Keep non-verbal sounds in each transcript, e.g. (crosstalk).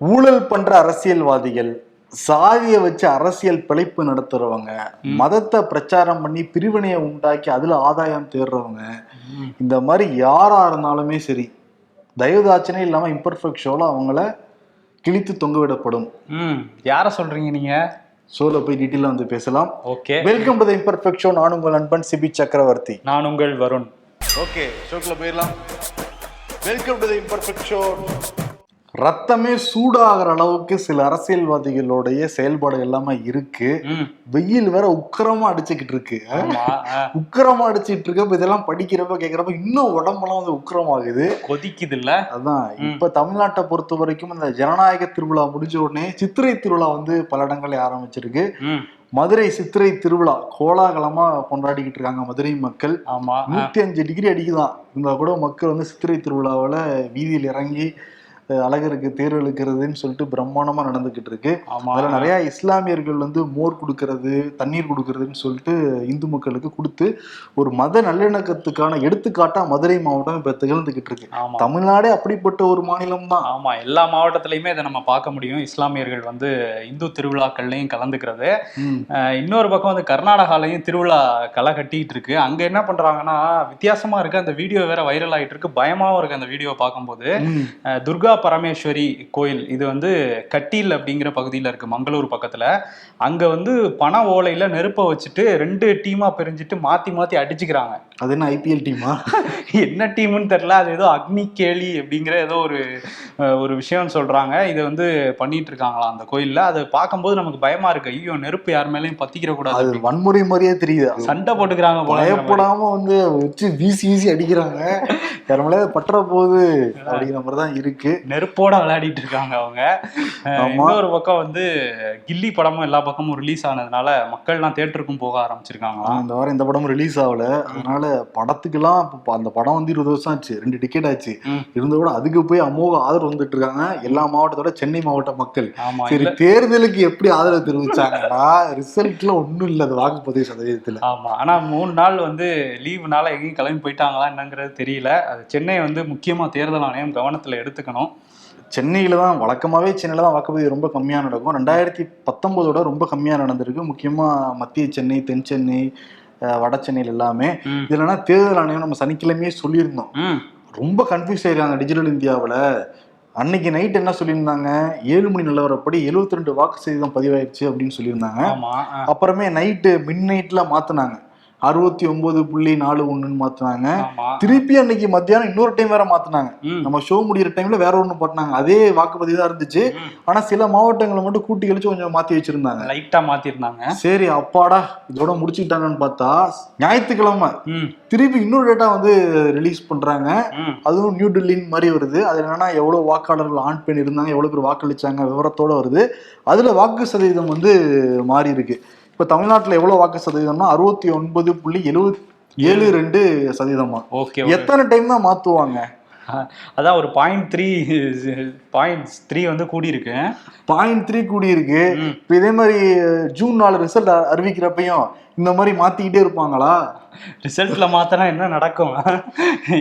ஊழல் பண்ற அரசியல்வாதிகள் சாதியை வச்சு அரசியல் பிழைப்பு நடத்துறவங்க மதத்தை பிரச்சாரம் பண்ணி பிரிவினையை உண்டாக்கி அதுல ஆதாயம் தேடுறவங்க இந்த மாதிரி யாரா இருந்தாலுமே சரி தயவுதாட்சணே இல்லாம இம்பர்ஃபெக்ட் ஷோல அவங்கள கிழித்து தொங்க விடப்படும். ம். யாரை சொல்றீங்க நீங்க? ஷோல போய் டீட்டெயிலாக வந்து பேசலாம். Okay. Welcome to the imperfect show நான் உங்கள் நண்பன் சிபி சக்கரவர்த்தி. நான் உங்கள் வருண். ஓகே ஷோக்குள்ள போயிடலாம். Welcome to the imperfect show ரத்தமே சூடாகிற அளவுக்கு சில அரசியல்வாதிகளுடைய செயல்பாடு எல்லாமே இருக்கு. வெயில் வேற உக்கிரமா அடிச்சுக்கிட்டு இருக்கு. உக்கிரமா அடிச்சிட்டு இருக்கப்ப இதெல்லாம் படிக்கிறப்ப கேக்குறப்ப இன்னும் உடம்பெல்லாம் வந்து உக்கிரமாகுது. கொதிக்குது இல்ல அதான் இப்ப தமிழ்நாட்டை பொறுத்த வரைக்கும் இந்த ஜனநாயக திருவிழா முடிஞ்ச உடனே சித்திரை திருவிழா வந்து பல இடங்கள்ல ஆரம்பிச்சிருக்கு. மதுரை சித்திரை திருவிழா கோலாகலமா கொண்டாடிக்கிட்டு இருக்காங்க மதுரை மக்கள். ஆமா நூத்தி அஞ்சு டிகிரி அடிக்குதான். இருந்தா கூட மக்கள் வந்து சித்திரை திருவிழாவுல வீதியில் இறங்கி அழகருக்கு தேர் இழுக்கிறதுன்னு சொல்லிட்டு பிரம்மாண்டமா நடந்துகிட்டு இருக்கு. அதுல நிறைய இஸ்லாமியர்கள் வந்து மோர் கொடுக்கறது தண்ணீர் கொடுக்கறதுன்னு சொல்லிட்டு இந்து மக்களுக்கு கொடுத்து ஒரு மத நல்லிணக்கத்துக்கான எடுத்துக்காட்டா மதுரை மாவட்டம் இப்ப திகழ்ந்துகிட்டு இருக்கு. தமிழ்நாடே அப்படிப்பட்ட ஒரு மாநிலம் தான். ஆமா எல்லா மாவட்டத்திலயுமே இதை நம்ம பார்க்க முடியும். இஸ்லாமியர்கள் வந்து இந்து திருவிழாக்கள்லையும் கலந்துக்கிறது. இன்னொரு பக்கம் வந்து கர்நாடகாலையும் திருவிழா களை கட்டிட்டு இருக்கு. அங்க என்ன பண்றாங்கன்னா வித்தியாசமா இருக்கு. அந்த வீடியோ வேற வைரல் ஆயிட்டு இருக்கு. பயமாவும் இருக்கு அந்த வீடியோ பார்க்கும்போது. துர்கா பரமேஸ்வரி கோயில் இது வந்து கட்டில் அப்படிங்கிற பகுதியில் இருக்கு மங்களூர் பக்கத்துல. அங்க வந்து பண ஓலையில நெருப்ப வச்சுட்டு ரெண்டு டீமா பிரிஞ்சுட்டு மாத்தி மாத்தி அடிச்சுக்கிறாங்க. அது என்ன ஐபிஎல் டீமா? (laughs) என்ன டீம்னு தெரியல அது ஏதோ அக்னி கேலி அப்படிங்கிற ஏதோ ஒரு ஒரு விஷயம் சொல்றாங்க. இதை வந்து பண்ணிட்டு இருக்காங்களாம் அந்த கோயில்ல. அதை பார்க்கும்போது நமக்கு பயமா இருக்கு. ஐயோ நெருப்பு யார் மேலயும் பத்திக்கிற கூடாது வன்முறை மாதிரியே தெரியுது. சண்டை போட்டுக்கிறாங்க போல பயப்படாம வந்து வச்சு வீசி வீசி அடிக்கிறாங்க. யாருமே பற்ற போகுது அப்படிங்கிற மாதிரி தான் இருக்கு. நெருப்போட விளையாடிட்டு இருக்காங்க அவங்க. இன்னொரு பக்கம் வந்து கில்லி படமும் எல்லா பக்கமும் ரிலீஸ் ஆனதுனால மக்கள்லாம் தேட்டருக்கும் போக ஆரம்பிச்சிருக்காங்களாம் இந்த வாரம் இந்த படம் ரிலீஸ் ஆகல. அதனால படத்துக்கெல்லாம் இப்ப அந்த படம் வந்து இருபது வருஷம் ஆச்சு. ரெண்டு டிக்கெட் ஆச்சு. இருந்த கூட அதுக்கு போய் அமோக ஆதரவு வந்துட்டு இருக்காங்க. எல்லா மாவட்டத்தோட சென்னை மாவட்ட மக்கள். சரி தேர்தலுக்கு எப்படி ஆதரவு தெரிவிச்சாங்கன்னா ரிசல்ட்ல ஒண்ணும் இல்ல. அது வாக்குப்பதிவு சதவீதத்துல. ஆமா. ஆனா மூணு நாள் வந்து லீவுனால எங்கேயும் கிளம்பி போயிட்டாங்களா என்னங்கிறது தெரியல. அது சென்னை வந்து முக்கியமா தேர்தல் ஆணையம் கவனத்துல எடுத்துக்கணும். சென்னையில தான் வழக்கமாவே சென்னையில தான் வாக்குப்பதிவு ரொம்ப கம்மியா நடக்கும். ரெண்டாயிரத்தி பத்தொன்பதோட ரொம்ப கம்மியா நடந்திருக்கு. முக்கியமா மத்திய சென்னை தென் சென்னை வட சென்னையில் எல்லாமே. ம். இதுலன்னா தேர்தல் ஆணையம் நம்ம சனிக்கிழமையே சொல்லியிருந்தோம். ரொம்ப கன்ஃபியூஸ் ஆயிருக்காங்க டிஜிட்டல் இந்தியாவில். அன்னைக்கு நைட் என்ன சொல்லியிருந்தாங்க? ஏழு மணி நிலவரப்படி 72 ரெண்டு வாக்கு சதவீதம் பதிவாயிருச்சு அப்படின்னு சொல்லியிருந்தாங்க. அப்புறமே நைட்டு மின் நைட்ல மாத்தினாங்க. அறுபத்தி ஒன்பது புள்ளி நாலு ஒண்ணுன்னு மாத்தினாங்க. திருப்பி அன்னைக்கு மத்தியானம் இன்னொரு டைம் வேற மாத்தினாங்க. நம்ம ஷோ முடியிற டைம்ல வேற ஒண்ணு போட்டாங்க. அதே வாக்குப்பதிவு தான் இருந்துச்சு. ஆனா சில மாவட்டங்களை மட்டும் கூட்டி கழிச்சு கொஞ்சம் மாத்தி வச்சிருந்தாங்க. லைட்டா மாத்திருந்தாங்க. சரி அப்பாடா இதோட முடிச்சுக்கிட்டாங்கன்னு பார்த்தா ஞாயிற்றுக்கிழமை திருப்பி இன்னொரு டேட்டா வந்து ரிலீஸ் பண்றாங்க. அதுவும் நியூ டெல்லின்னு மாதிரி வருது. அது என்னன்னா எவ்வளவு வாக்காளர்கள் ஆண் பெண் இருந்தாங்க எவ்வளவு பேர் வாக்களிச்சாங்க விவரத்தோட வருது. அதுல வாக்கு சதவீதம் வந்து மாறி இருக்கு இப்ப தமிழ்நாட்டுல எவ்வளவு வாக்கு சதவீதம்னா அறுபத்தி ஒன்பது புள்ளி எழுபத்தி ஏழு ரெண்டு சதவீதமா. ஓகே எத்தனை டைம் தான் மாத்துவாங்க? அதான் ஒரு பாயிண்ட் த்ரீ பாயிண்ட் த்ரீ வந்து கூடி இருக்கு பாயிண்ட் த்ரீ கூடி இருக்கு ம். இப்ப இதே மாதிரி ஜூன் நாலு ரிசல்ட் அறிவிக்கிறப்பையும் இந்த மாதிரி மாத்திக்கிட்டே இருப்பாங்களா? ரிசல்ட்ல மாத்தினா என்ன நடக்கும்?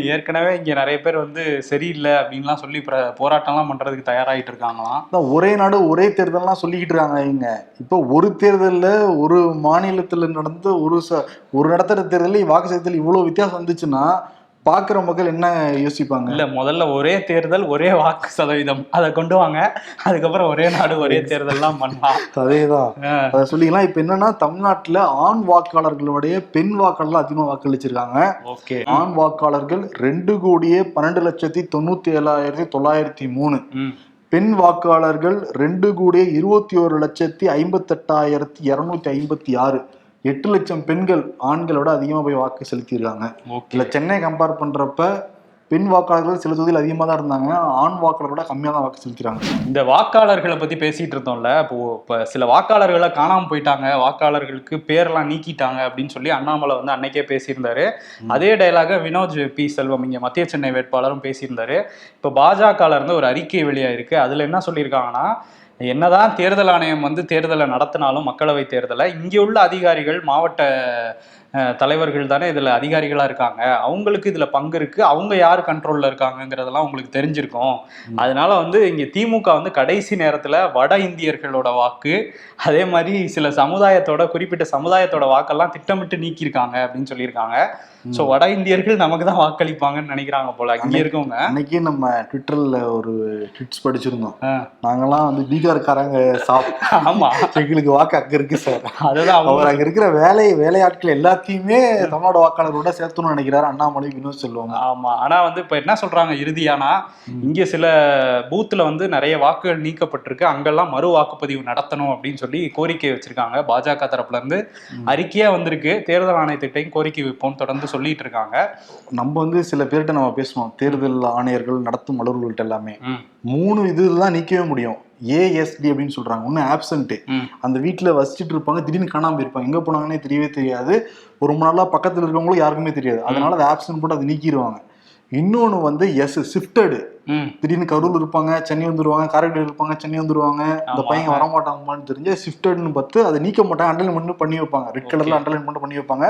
ஏற்கனவே இங்க நிறைய பேர் வந்து சரியில்லை அப்படின்லாம் சொல்லி பிர- போராட்டம்லாம் பண்றதுக்கு தயாராகிட்டு இருக்காங்களாம். ஒரே நாடு ஒரே தேர்தல்லாம் சொல்லிக்கிட்டு இருக்காங்க இங்க இப்போ ஒரு தேர்தல்ல ஒரு மாநிலத்துல நடந்த ஒரு ச ஒரு நடத்துற தேர்தலில் வாக்கு சதவீதத்தில் இவ்வளவு வித்தியாசம் வந்துச்சுன்னா பாக்குற மக்கள் என்ன யோசிப்பாங்க? இல்ல முதல்ல ஒரே தேர்தல் ஒரே வாக்கு சதவீதம். அதை கொண்டு வாங்க. அதுக்கப்புறம் ஒரே நாடு ஒரே தேர்தல்லாம் பண்ணலாம். அதேதான். அதை சொல்லிக்கலாம். இப்ப என்னன்னா தமிழ்நாட்டுல ஆண் வாக்காளர்களுடைய பெண் வாக்காளர்கள் அதிகமா வாக்களிச்சிருக்காங்க. ஓகே. ஆண் வாக்காளர்கள் ரெண்டு கோடியே பன்னெண்டு லட்சத்தி தொண்ணூத்தி ஏழாயிரத்தி தொள்ளாயிரத்தி மூணு. பெண் வாக்காளர்கள் ரெண்டு கோடியே இருபத்தி ஒரு லட்சத்தி ஐம்பத்தெட்டாயிரத்தி இருநூத்தி ஐம்பத்தி ஆறு. எட்டு லட்சம் பெண்கள் ஆண்களோட அதிகமா போய் வாக்கு செலுத்தியிருக்காங்க. இல்ல சென்னை கம்பேர் பண்றப்ப பெண் வாக்காளர்கள் சில தொகுதியில் அதிகமாக தான் இருந்தாங்க ஆண் வாக்காளரோட கம்மியாக தான் வாக்கு செலுத்திறாங்க இந்த வாக்காளர்களை பத்தி பேசிட்டு இருந்தோம்ல இப்போ இப்போ சில வாக்காளர்களை காணாம போயிட்டாங்க வாக்காளர்களுக்கு பேரெல்லாம் நீக்கிட்டாங்க அப்படின்னு சொல்லி அண்ணாமலை வந்து அன்னைக்கே பேசியிருந்தாரு. அதே டைலாக வினோஜ் பி செல்வம் இங்க மத்திய சென்னை வேட்பாளரும் பேசியிருந்தாரு. இப்போ பாஜகல இருந்து ஒரு அறிக்கை வெளியாயிருக்கு. அதுல என்ன சொல்லியிருக்காங்கன்னா என்னதான் தேர்தல் ஆணையம் வந்து தேர்தலை நடத்தினாலும் மக்களவை தேர்தலை இங்கே உள்ள அதிகாரிகள் மாவட்ட தலைவர்கள் தானே இதுல அதிகாரிகளா இருக்காங்க. அவங்களுக்கு இதுல பங்கு இருக்கு. அவங்க யார் கண்ட்ரோல்ல இருக்காங்கங்கிறதெல்லாம் உங்களுக்கு தெரிஞ்சிருக்கும். அதனால வந்து இங்க திமுக வந்து கடைசி நேரத்துல வட இந்தியர்களோட வாக்கு அதே மாதிரி சில சமுதாயத்தோட குறிப்பிட்ட சமுதாயத்தோட வாக்கெல்லாம் திட்டமிட்டு நீக்கியிருக்காங்க அப்படின்னு சொல்லியிருக்காங்க. சோ வட இந்தியர்கள் நமக்கு தான் வாக்களிப்பாங்கன்னு நினைக்கிறாங்க போல. அங்க இருக்கவங்க. அன்னைக்கு நம்ம ட்விட்டர்ல ஒரு ட்விட்ஸ் படிச்சிருந்தோம். ஆ. நாங்கெல்லாம் வந்து பீகார்காரங்க சாப் ஆமா. எங்களுக்கு வாக்கு அங்க இருக்கு சார். அதுதான் அவர் அங்க இருக்கிற வேலை வேலையாட்கள் எல்லாத்தையுமே தமிழ்நாடு வாக்காளரோட சேர்த்துன்னு நினைக்கிறாரு அண்ணாமலை வினோத் செல்வம் ஆமா. ஆனா வந்து இப்ப என்ன சொல்றாங்க இறுதியானா இங்க சில பூத்துல வந்து நிறைய வாக்குகள் நீக்கப்பட்டிருக்கு. அங்கெல்லாம் மறு வாக்குப்பதிவு நடத்தணும் அப்படின்னு சொல்லி கோரிக்கை வச்சிருக்காங்க. பாஜக தரப்புல இருந்து அறிக்கையா வந்திருக்கு. தேர்தல் ஆணையத்திட்டையும் கோரிக்கை வைப்போம் தொடர்ந்து சொல்லிட்டு இருக்காங்க. நம்ம வந்து சில பேர்கிட்ட நம்ம பேசுவோம். தேர்தல் ஆணையர்கள் நடத்தும் அலுவலர்கள்ட்ட எல்லாமே. மூணு இதுதான் நீக்கவே முடியும். ஏஎஸ்டி அப்படின்னு சொல்றாங்க. ஒன்னு ஆப்சண்ட் ம், அந்த வீட்டுல வசிச்சுட்டு இருப்பாங்க. திடீர்னு காணாம போயிருப்பாங்க. எங்க போனாங்கன்னே தெரியவே தெரியாது. ஒரு ரொம்ப நாளா பக்கத்துல இருக்கவங்களும் யாருக்குமே தெரியாது. அதனால அதை ஆப்சண்ட் போட்டு அதை நீக்கிடுவாங்க. இன்னொன்னு வந்து எஸ் ஷிஃப்டடு திடீர்னு கரூர் இருப்பாங்க. சென்னை வந்துருவாங்க. காரைக்குடி இருப்பாங்க. சென்னை வந்துருவாங்க. இந்த ஆமா. பையன் வரமாட்டாங்கன்னு தெரிஞ்சு ஷிஃப்டட்னு பார்த்து அதை நீக்க மாட்டாங்க அண்டர்லைன் பண்ணி வைப்பாங்க. ரெட் கலர்ல அண்டர்லைன் பண்ணி வைப்பாங்க.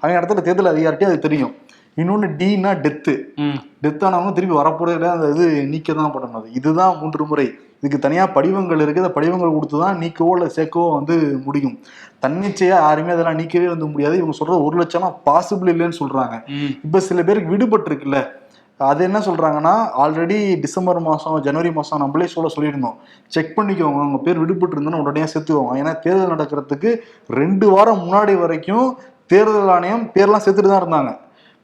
அவங்க இடத்துல தேர்தல் அதிகாரிட்டே அது தெரியும். இன்னொன்னு டீனா டெத்து டெத் ஆனவங்க திருப்பி வரப்போறதுல அந்த இது நீக்க தான் பண்ணணும் அது. இதுதான் மூன்று முறை. இதுக்கு தனியா படிவங்கள் இருக்கு. அந்த படிவங்கள் கொடுத்து தான் நீக்கவோ இல்லை சேர்க்கவோ வந்து முடியும். தன்னிச்சையா யாருமே அதெல்லாம் நீக்கவே வந்து முடியாது. இவங்க சொல்றது ஒரு லட்சம்னா பாசிபிள் இல்லைன்னு சொல்றாங்க. ம், இப்ப சில பேருக்கு விடுபட்டு இருக்குல்ல அது என்ன சொல்றாங்கன்னா ஆல்ரெடி டிசம்பர் மாசம் ஜனவரி மாசம் நம்மளே சொல்ல சொல்லியிருந்தோம். செக் பண்ணிக்கோங்க. உங்க பேர் விடுபட்டு இருந்தோன்னு உடனே சேர்த்துக்கோங்க. ஏன்னா தேர்தல் நடக்கிறதுக்கு ரெண்டு வாரம் முன்னாடி வரைக்கும் தேர்தல் ஆணையம் பேர்லாம் சேர்த்துட்டு தான் இருந்தாங்க.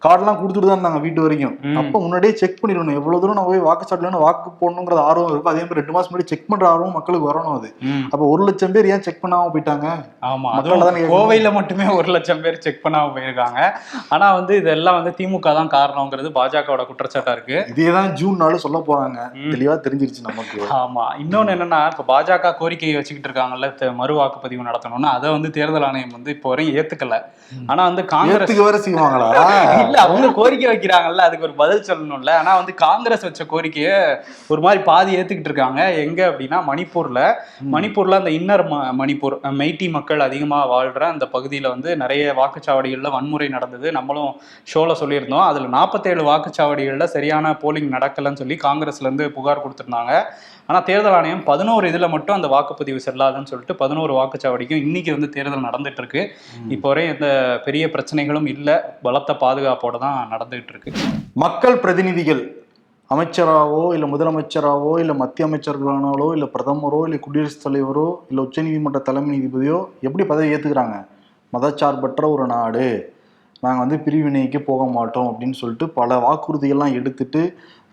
கார்டெல்லாம் கொடுத்துட்டு தான் இருந்தாங்க வீட்டு வரைக்கும். அப்ப முன்னாடியே செக் பண்ணிடணும். எவ்வளவு தூரம் நான் போய் வாக்குச்சாட்டுல வாக்கு போடணுங்கிற ஆர்வம் இருக்கும் அதே மாதிரி ரெண்டு மாசம் முன்னாடி செக் பண்ற ஆர்வம் மக்களுக்கு வரணும் அது. அப்ப ஒரு லட்சம் பேர் ஏன் செக் பண்ணாம போயிட்டாங்க? ஆமா. தானே கேட்கணும். கோவையில மட்டுமே ஒரு லட்சம் பேர் செக் பண்ணாம போயிருக்காங்க. ஆனா வந்து இதெல்லாம் வந்து திமுக தான் காரணங்கிறது பாஜகவோட குற்றச்சாட்டா இருக்கு. இதேதான் ஜூன் நாள் சொல்ல போறாங்க. தெளிவா தெரிஞ்சிருச்சு நமக்கு. ஆமா. இன்னொன்னு என்னன்னா இப்ப பாஜக கோரிக்கையை வச்சுக்கிட்டு இருக்காங்கல்ல மறு வாக்குப்பதிவு நடத்தணும்னு. அதை வந்து தேர்தல் ஆணையம் வந்து இப்போ வரையும் ஏத்துக்கல. ஆனா வந்து காங்கிரஸ் வேற செய்வாங்களா? இல்ல அவங்க கோரிக்கை வைக்கிறாங்கல்ல அதுக்கு ஒரு பதில் சொல்லணும்ல. ஆனா வந்து காங்கிரஸ் வச்ச கோரிக்கைய ஒரு மாதிரி பாதி ஏத்துக்கிட்டு இருக்காங்க. எங்க அப்படின்னா மணிப்பூர்ல. மணிப்பூர்ல அந்த இன்னர் மணிப்பூர் அஹ், மெய்ட்டி மக்கள் அதிகமா வாழ்ற அந்த பகுதியில வந்து நிறைய வாக்குச்சாவடிகள்ல வன்முறை நடந்தது. நம்மளும் ஷோல சொல்லியிருந்தோம். அதுல நாற்பத்தேழு வாக்குச்சாவடிகள்ல சரியான போலிங் நடக்கலன்னு சொல்லி காங்கிரஸ்ல இருந்து புகார் கொடுத்திருந்தாங்க. ஆனா தேர்தல் ஆணையம் பதினோரு இதுல மட்டும் அந்த வாக்குப்பதிவு செல்லாதுன்னு சொல்லிட்டு பதினோரு வாக்குச்சாவடிக்கும் இன்னைக்கு வந்து தேர்தல் நடந்துட்டு இருக்கு. இப்போ வரை எந்த பெரிய பிரச்சனைகளும் இல்ல. பலத்த பாதுகாப்போட தான் நடந்துகிட்டு இருக்கு. மக்கள் பிரதிநிதிகள் அமைச்சராவோ இல்ல முதலமைச்சராவோ இல்ல மத்திய அமைச்சர்களானாலோ இல்ல பிரதமரோ இல்ல குடியரசுத் தலைவரோ இல்ல உச்சநீதிமன்ற தலைமை நீதிபதியோ எப்படி பதவி ஏத்துக்கிறாங்க? மதச்சார்பற்ற ஒரு நாடு. நாங்க வந்து பிரிவினைக்கு போக மாட்டோம் அப்படின்னு சொல்லிட்டு பல வாக்குறுதிகள்லாம் எடுத்துட்டு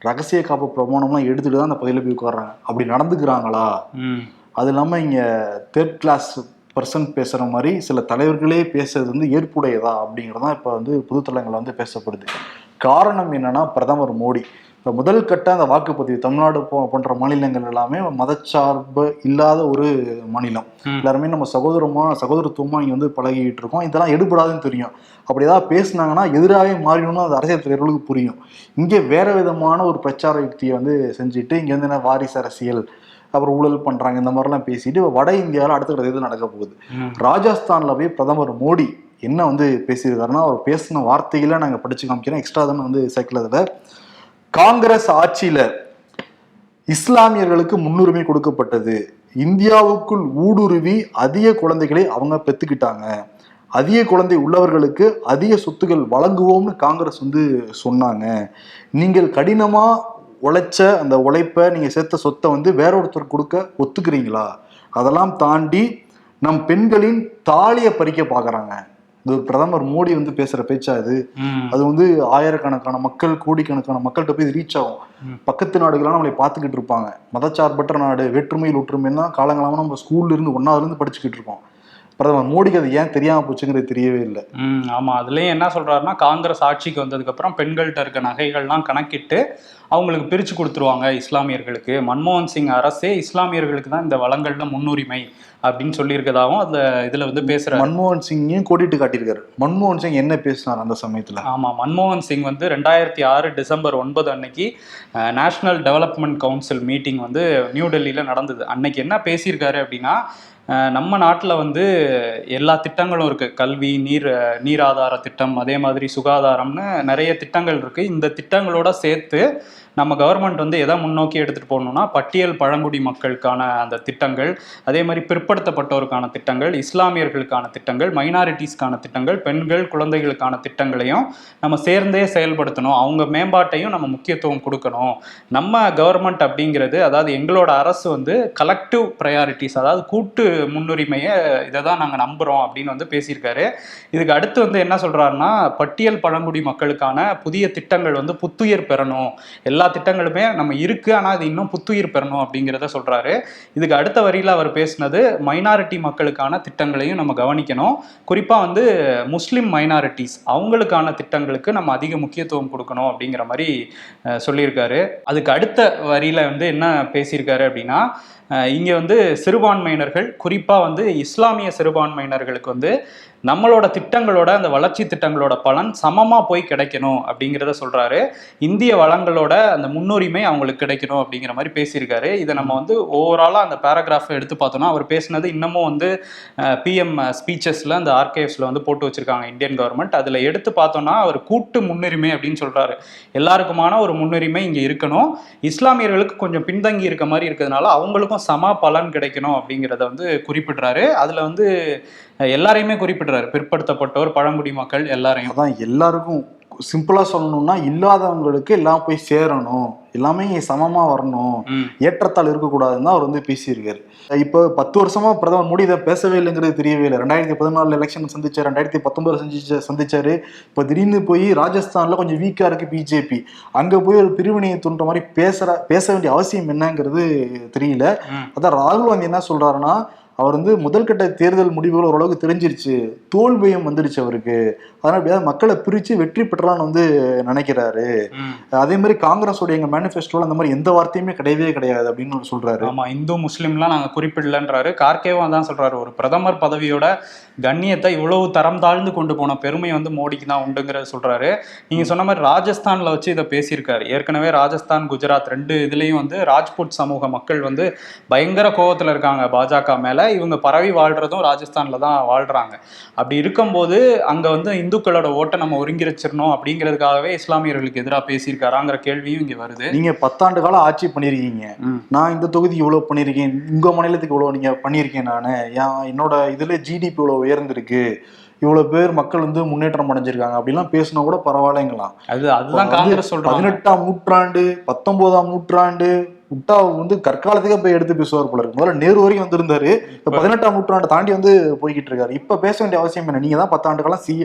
ரகசிய காப்பு பிரமாணம்லாம் எடுத்துட்டு தான் அந்த பதவியில போய் உட்கார்றாங்க. அப்படி நடந்துக்கிறாங்களா? அது இல்லாம இங்க தேர்ட் கிளாஸ் பர்சன் பேசுற மாதிரி சில தலைவர்களே பேசுறது வந்து ஏற்புடையதா அப்படிங்கறதான் இப்ப வந்து பொதுத்தளங்கள்ல வந்து பேசப்படுது. காரணம் என்னன்னா பிரதமர் மோடி. இப்ப முதல் கட்ட அந்த வாக்குப்பதிவு தமிழ்நாடு போ- போன்ற மாநிலங்கள் எல்லாமே மதச்சார்பு இல்லாத ஒரு மாநிலம். எல்லாருமே நம்ம சகோதரமா சகோதரத்துவமா இங்க வந்து பழகிட்டு இருக்கோம். இதெல்லாம் எடுபடாதுன்னு தெரியும். அப்படி ஏதாவது பேசுனாங்கன்னா எதிராகவே மாறிடணும்னு அது அரசியல் தலைவர்களுக்கு புரியும். இங்கே வேற விதமான ஒரு பிரச்சார யுக்தியை வந்து செஞ்சுட்டு இங்க வந்து என்ன வாரிசு அரசியல் அப்புறம் ஊழல் பண்றாங்க இந்த மாதிரிலாம் பேசிட்டு வட இந்தியாவில் அடுத்த கட்ட தேர்தல் நடக்க போகுது. ராஜஸ்தான்ல போய் பிரதமர் மோடி என்ன வந்து பேசியிருக்காருன்னா அவர் பேசின வார்த்தைகளை நாங்க படிச்சு காமிக்கிறோம். எக்ஸ்ட்ரா தானே வந்து சேர்க்கல இதுல காங்கிரஸ் ஆட்சியில இஸ்லாமியர்களுக்கு முன்னுரிமை கொடுக்கப்பட்டது. இந்தியாவுக்குள் ஊடுருவி அதிக குழந்தைகளை அவங்க பெத்துக்கிட்டாங்க. அதிக குழந்தை உள்ளவர்களுக்கு அதிக சொத்துகள் வழங்குவோம்னு காங்கிரஸ் வந்து சொன்னாங்க. நீங்கள் கடினமா உழைச்ச அந்த உழைப்பை நீங்க சேர்த்த சொத்தை வந்து வேற ஒருத்தர் கொடுக்க ஒத்துக்கிறீங்களா? அதெல்லாம் தாண்டி நம் பெண்களின் தாலியை பறிக்க பாக்குறாங்க இது பிரதமர் மோடி வந்து பேசுற பேச்சா இது. அது வந்து ஆயிரக்கணக்கான மக்கள் கோடிக்கணக்கான மக்கள்கிட்ட போய் ரீச் ஆகும். பக்கத்து நாடுகள்லாம் நம்மளை பார்த்துக்கிட்டு இருப்பாங்க. மதச்சார்பற்ற நாடு வேற்றுமையில் ஒற்றுமை தான் காலங்காலமா நம்ம ஸ்கூல்ல இருந்து ஒன்னாவதுல இருந்து படிச்சுக்கிட்டு இருக்கோம் பிரதமர் மோடிக்கு அது ஏன் தெரியாம போச்சுங்கிறது தெரியவே இல்லை. ம் ஆமா. அதுலயும் என்ன சொல்றாருன்னா காங்கிரஸ் ஆட்சிக்கு வந்ததுக்கு அப்புறம் பெண்கள்கிட்ட இருக்க நகைகள்லாம் கணக்கிட்டு அவங்களுக்கு பிரிச்சு கொடுத்துருவாங்க இஸ்லாமியர்களுக்கு. மன்மோகன் சிங் அரசே இஸ்லாமியர்களுக்கு தான் இந்த வளங்கள்ல முன்னுரிமை அப்படின்னு சொல்லியிருக்கதாகவும் அதுல இதுல வந்து பேசுறாரு. மன்மோகன் சிங்கையும் கோடிட்டு காட்டியிருக்காரு. மன்மோகன் சிங் என்ன பேசினார் அந்த சமயத்துல? ஆமா. மன்மோகன் சிங் வந்து ரெண்டாயிரத்தி ஆறு டிசம்பர் ஒன்பது அன்னைக்கு நேஷனல் டெவலப்மெண்ட் கவுன்சில் மீட்டிங் வந்து நியூ டெல்லியில நடந்தது. அன்னைக்கு என்ன பேசியிருக்காரு அப்படின்னா நம்ம நாட்டில் வந்து எல்லா திட்டங்களும் இருக்குது கல்வி நீர் நீர் ஆதார திட்டம் அதே மாதிரி சுகாதாரம்னு நிறைய திட்டங்கள் இருக்குது இந்த திட்டங்களோட சேர்த்து நம்ம கவர்மெண்ட் வந்து எதை முன்னோக்கி எடுத்துகிட்டு போகணும்னா பட்டியல் பழங்குடி மக்களுக்கான அந்த திட்டங்கள் அதே மாதிரி பிற்படுத்தப்பட்டோருக்கான திட்டங்கள் இஸ்லாமியர்களுக்கான திட்டங்கள் மைனாரிட்டிஸ்க்கான திட்டங்கள் பெண்கள் குழந்தைகளுக்கான திட்டங்களையும் நம்ம சேர்ந்தே செயல்படுத்தணும். அவங்க மேம்பாட்டையும் நம்ம முக்கியத்துவம் கொடுக்கணும். நம்ம கவர்மெண்ட் அப்படிங்கிறது அதாவது எங்களோட அரசு வந்து கலெக்டிவ் ப்ரையாரிட்டிஸ் அதாவது கூட்டு முன்னுரிமையை இதை தான் நாங்கள் நம்புகிறோம் அப்படின்னு வந்து பேசியிருக்காரு. இதுக்கு அடுத்து வந்து என்ன சொல்கிறாருன்னா பட்டியல் பழங்குடி மக்களுக்கான புதிய திட்டங்கள் வந்து புத்துயிர் பெறணும். எல்லா எல்லா திட்டங்களுமே நம்ம இருக்கு ஆனால் அது இன்னும் புத்துயிர் பெறணும் அப்படிங்கிறத சொல்றாரு. இதுக்கு அடுத்த வரியில் அவர் பேசினது மைனாரிட்டி மக்களுக்கான திட்டங்களையும் நம்ம கவனிக்கணும். குறிப்பாக வந்து முஸ்லீம் மைனாரிட்டிஸ் அவங்களுக்கான திட்டங்களுக்கு நம்ம அதிக முக்கியத்துவம் கொடுக்கணும் அப்படிங்கிற மாதிரி சொல்லியிருக்காரு. அதுக்கு அடுத்த வரியில வந்து என்ன பேசியிருக்காரு அப்படின்னா இங்கே வந்து சிறுபான்மையினர்கள் குறிப்பாக வந்து இஸ்லாமிய சிறுபான்மையினர்களுக்கு வந்து நம்மளோட திட்டங்களோட அந்த வளர்ச்சி திட்டங்களோட பலன் சமமாக போய் கிடைக்கணும் அப்படிங்கிறத சொல்கிறாரு இந்திய வளங்களோட அந்த முன்னுரிமை அவங்களுக்கு கிடைக்கணும் அப்படிங்கிற மாதிரி பேசியிருக்காரு. இதை நம்ம வந்து ஓவராலாக அந்த பேராகிராஃபை எடுத்து பார்த்தோம்னா அவர் பேசினது இன்னமும் வந்து பிஎம் ஸ்பீச்சஸில் அந்த ஆர்கேவ்ஸில் வந்து போட்டு வச்சிருக்காங்க இந்தியன் கவர்மெண்ட் அதில் எடுத்து பார்த்தோம்னா அவர் கூட்டு முன்னுரிமை அப்படின்னு சொல்கிறாரு எல்லாருக்குமான ஒரு முன்னுரிமை இங்கே இருக்கணும். இஸ்லாமியர்களுக்கு கொஞ்சம் பின்தங்கி இருக்க மாதிரி இருக்கிறதுனால அவங்களுக்கும் சம பலன் கிடைக்கணும் அப்படிங்கிறத வந்து குறிப்பிடுறாரு. அதில் வந்து எல்லாரையுமே குறிப்பிடுறாரு. பிற்படுத்தப்பட்டோர் பழங்குடி மக்கள் எல்லாரையும். அதான் எல்லாருக்கும் சிம்பிளா சொல்லணும்னா இல்லாதவங்களுக்கு எல்லாம் போய் சேரணும். எல்லாமே சமமா வரணும். ஏற்றத்தால் இருக்கக்கூடாதுன்னு தான் அவர் வந்து பேசியிருக்காரு. இப்போ பத்து வருஷமா பிரதமர் மோடி இதை பேசவே இல்லைங்கிறது தெரியவே இல்லை. ரெண்டாயிரத்தி பதினாலு எலெக்ஷன் சந்திச்சார் ரெண்டாயிரத்தி பத்தொன்பது சந்திச்ச சந்திச்சாரு. இப்போ திடீர்னு போய் ராஜஸ்தான்ல கொஞ்சம் வீக்கா இருக்கு பிஜேபி அங்க போய் ஒரு பிரிவினையை தோன்ற மாதிரி பேசுற பேச வேண்டிய அவசியம் என்னங்கிறது தெரியல. அதான் ராகுல் காந்தி என்ன சொல்றாருன்னா அவர் வந்து முதல்கட்ட தேர்தல் முடிவுகள் ஓரளவுக்கு தெரிஞ்சிருச்சு. தோல்வியும் வந்துடுச்சு அவருக்கு. அதனால எப்படியாவது மக்களை பிரிச்சு வெற்றி பெற்றலாம்னு வந்து நினைக்கிறாரு. அதே மாதிரி காங்கிரஸோட எங்க மேனிஃபெஸ்டோல அந்த மாதிரி எந்த வார்த்தையுமே கிடையவே கிடையாது அப்படின்னு அவர் சொல்றாரு. ஆமா இந்து முஸ்லீம்லாம் நாங்க குறிப்பிடலன்றாரு. கார்கேவும் அதான் சொல்றாரு. ஒரு பிரதமர் பதவியோட கண்ணியத்தை இவ்வளவு தரம் தாழ்ந்து கொண்டு போன பெருமை வந்து மோடிக்கு தான் உண்டுங்கிறத சொல்றாரு. நீங்க சொன்ன மாதிரி ராஜஸ்தான்ல வச்சு இதை பேசியிருக்காரு. ஏற்கனவே ராஜஸ்தான் குஜராத் ரெண்டு இதுலயும் வந்து ராஜ்புட் சமூக மக்கள் வந்து பயங்கர கோவத்துல இருக்காங்க பாஜக மேல. இவங்க பரவி வாழ்றதும் ராஜஸ்தான்ல தான் வாழ்றாங்க. அப்படி இருக்கும்போது அங்க வந்து இந்துக்களோட ஓட்டை நம்ம ஒருங்கிணைச்சிடணும் அப்படிங்கிறதுக்காகவே இஸ்லாமியர்களுக்கு எதிராக பேசியிருக்காராங்கிற கேள்வியும் இங்க வருது. நீங்க பத்தாண்டு காலம் ஆட்சி பண்ணிருக்கீங்க. நான் இந்த தொகுதி இவ்வளவு பண்ணிருக்கேன் உங்க மாநிலத்துக்கு இவ்வளவு நீங்க பண்ணியிருக்கேன் நானு. என் என்னோட இதுல ஜிடிபி இவ்வளவு உயர்ந்திருக்கு. இவ்வளவு பேர் மக்கள் வந்து முன்னேற்றம் அடைஞ்சிருக்காங்க. அப்படிலாம் பேசினா கூட பரவாயில்லைங்களாம். அது அதுதான் காங்கிரஸ் சொல்றாங்க. பதினெட்டாம் நூற்றாண்டு பத்தொன்பதாம் நூற்றாண்டு விட்டா வந்து கற்காலத்துக்கே போய் எடுத்து பேசுவார் போல இருக்கு. முதல்ல நேரு வரைக்கும் வந்திருந்தாரு. இப்ப பதினெட்டாம் நூற்றாண்டு தாண்டி வந்து போய்கிட்டு இருக்காரு இப்ப பேச வேண்டிய அவசியம் என்ன? நீங்க தான் பத்தாண்டு காலம் சி